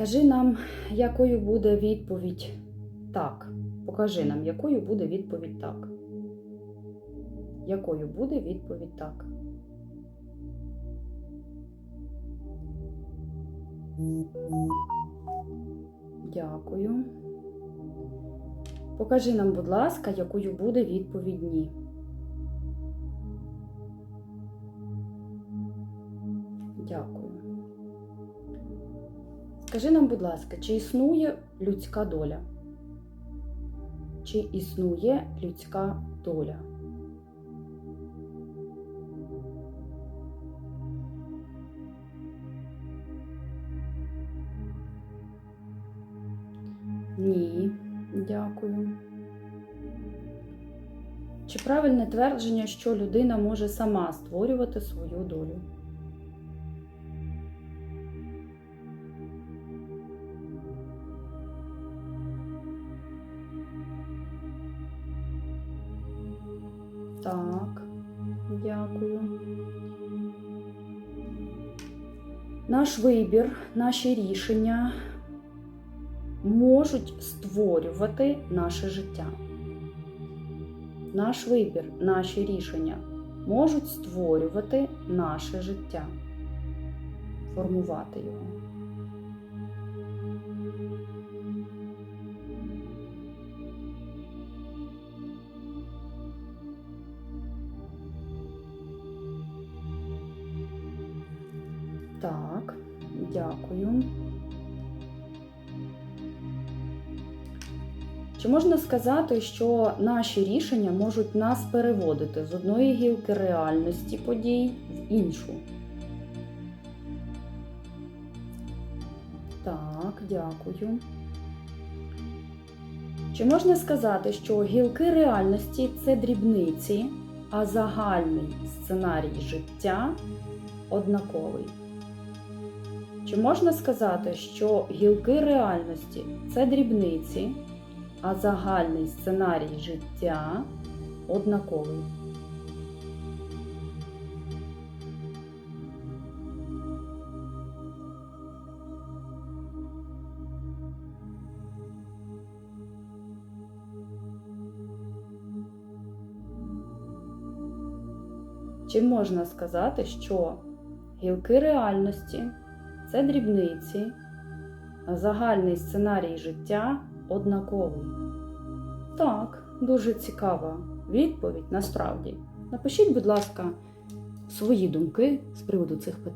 Скажи нам, якою буде відповідь так. Покажи нам, якою буде відповідь так. Якою буде відповідь так? Дякую. Покажи нам, будь ласка, якою буде відповідь ні. Дякую. Скажи нам, будь ласка, чи існує людська доля? Чи існує людська доля? Ні, дякую. Чи правильне твердження, що людина може сама створювати свою долю? Так, дякую. Наш вибір, наші рішення можуть створювати наше життя. Наш вибір, наші рішення можуть створювати наше життя, формувати його. Так, дякую. Чи можна сказати, що наші рішення можуть нас переводити з одної гілки реальності подій в іншу? Так, дякую. Чи можна сказати, що гілки реальності це дрібниці, а загальний сценарій життя однаковий? Чи можна сказати, що гілки реальності це дрібниці, а загальний сценарій життя однаковий? Чи можна сказати, що гілки реальності це дрібниці, загальний сценарій життя однаковий? Так, дуже цікава відповідь насправді. Напишіть, будь ласка, свої думки з приводу цих питань.